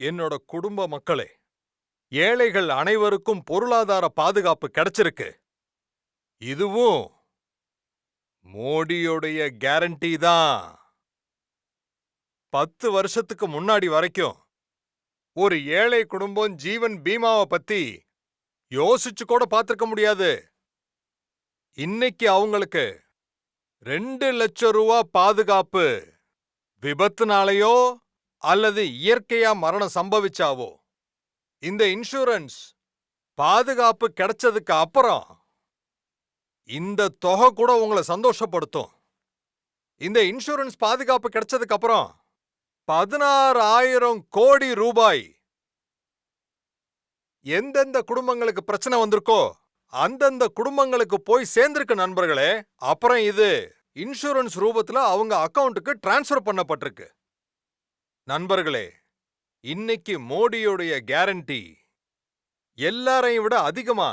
என்னோட குடும்ப மக்களே ஏழைகள் அனைவருக்கும் பொருளாதார பாதுகாப்பு கிடைச்சிருக்கு. இதுவும் மோடியோடைய கேரண்டி தான். பத்து வருஷத்துக்கு முன்னாடி வரைக்கும் ஒரு ஏழை குடும்பம் ஜீவன் பீமாவை பத்தி யோசிச்சு கூட பார்த்திருக்க முடியாது. இன்னைக்கு அவங்களுக்கு ரெண்டு லட்சம் ரூபா பாதுகாப்பு விபத்துனாலயோ அல்லது இயற்கையா மரணம் சம்பவிச்சாவோ? இந்த இன்சூரன்ஸ் பாதுகாப்பு கிடைச்சதுக்கு அப்புறம் இந்த தொகை கூட உங்களை சந்தோஷப்படுத்தும். இந்த இன்சூரன்ஸ் பாதுகாப்பு கிடைச்சதுக்கு அப்புறம் பதினாறு ஆயிரம் கோடி ரூபாய் எந்தெந்த குடும்பங்களுக்கு பிரச்சனை வந்திருக்கோ அந்தந்த குடும்பங்களுக்கு போய் சேர்ந்திருக்கு நண்பர்களே. அப்புறம் இது இன்சூரன்ஸ் ரூபத்துல அவங்க அக்கௌண்ட்டுக்கு டிரான்ஸ்ஃபர் பண்ணப்பட்டிருக்கு. நண்பர்களே இன்னைக்கு மோடியோடைய கேரண்டி எல்லாரையும் விட அதிகமா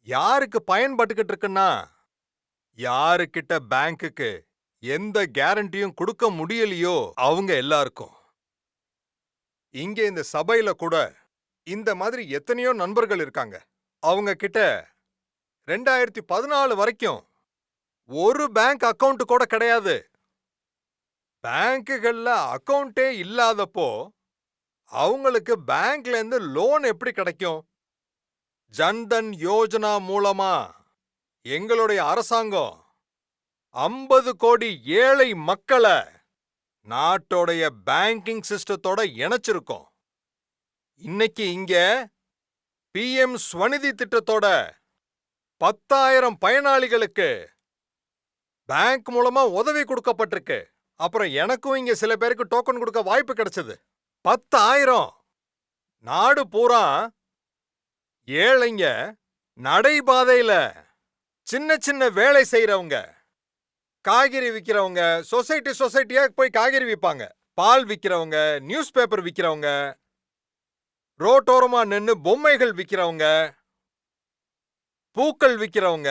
யாருக்கு பயன்பட்டுக்கிட்டு இருக்குன்னா யாருக்கிட்ட பேங்க்குக்கு எந்த கேரண்டியும் கொடுக்க முடியலையோ அவங்க எல்லாருக்கும். இங்க இந்த சபையில கூட இந்த மாதிரி எத்தனையோ நண்பர்கள் இருக்காங்க. அவங்க கிட்ட ரெண்டாயிரத்தி பதினாலு வரைக்கும் ஒரு பேங்க் அக்கவுண்ட் கூட கிடையாது. பேங்க்குகள்ல அக்கவுண்டே இல்லாதப்போ அவங்களுக்கு பேங்க்ல இருந்து லோன் எப்படி கிடைக்கும்? ஜன்தன் யோஜனா மூலமா? எங்களுடைய அரசாங்கம் ஐம்பது கோடி ஏழை மக்களை நாட்டோடைய பேங்கிங் சிஸ்டத்தோட இணைச்சிருக்கோம். இன்னைக்கு இங்க பிஎம் ஸ்வநிதி திட்டத்தோட பத்தாயிரம் பயனாளிகளுக்கு பேங்க் மூலமா உதவி கொடுக்கப்பட்டிருக்கு. அப்புறம் எனக்கும் இங்க சில பேருக்கு டோக்கன் கொடுக்க வாய்ப்பு கிடைச்சது. பத்தாயிரம். நாடு பூரா ஏழைங்க நடைபாதையில சின்ன சின்ன வேலை செய்யறவங்க காய்கறி விற்கிறவங்க சொசைட்டி சொசைட்டியா போய் காய்கறி விற்பாங்க பால் விற்கிறவங்க நியூஸ் பேப்பர் விற்கிறவங்க ரோட்டோரமா நின்னு பொம்மைகள் விற்கிறவங்க பூக்கள் விற்கிறவங்க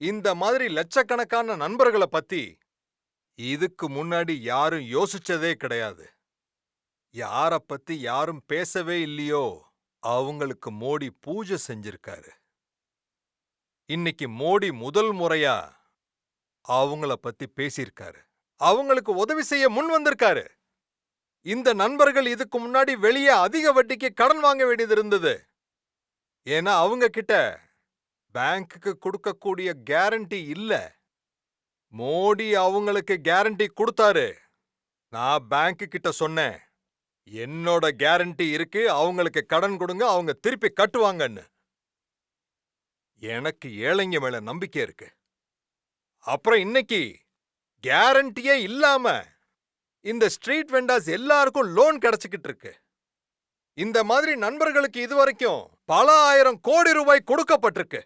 இந்த மாதிரி லட்சக்கணக்கான நண்பர்களை பத்தி இதுக்கு முன்னாடி யாரும் யோசிச்சதே கிடையாது. யார பத்தி யாரும் பேசவே இல்லையோ அவங்களுக்கு மோடி பூஜை செஞ்சிருக்காரு. இன்னைக்கு மோடி முதல் முறையா அவங்கள பத்தி பேசியிருக்காரு. அவங்களுக்கு உதவி செய்ய முன் வந்திருக்காரு. இந்த நண்பர்கள் இதுக்கு முன்னாடி வெளியே அதிக வட்டிக்கு கடன் வாங்க வேண்டியது இருந்தது. ஏன்னா அவங்க கிட்ட பேங்க்குக்கு கொடுக்கக்கூடிய கேரண்டி இல்ல. மோடி அவங்களுக்கு கேரண்டி கொடுத்தாரு. நான் பேங்க் கிட்ட சொன்னேன். என்னோட கேரண்டி இருக்கு அவங்களுக்கு கடன் கொடுங்க அவங்க திருப்பி கட்டுவாங்கன்னு. எனக்கு ஏழைங்க மேல நம்பிக்கை இருக்கு. அப்புறம் இன்னைக்கு கேரண்டியே இல்லாம இந்த ஸ்ட்ரீட் வெண்டாஸ் எல்லாருக்கும் லோன் கிடைச்சுக்கிட்டு இருக்கு. இந்த மாதிரி நண்பர்களுக்கு இதுவரைக்கும் பல ஆயிரம் கோடி ரூபாய் கொடுக்கப்பட்டிருக்கு.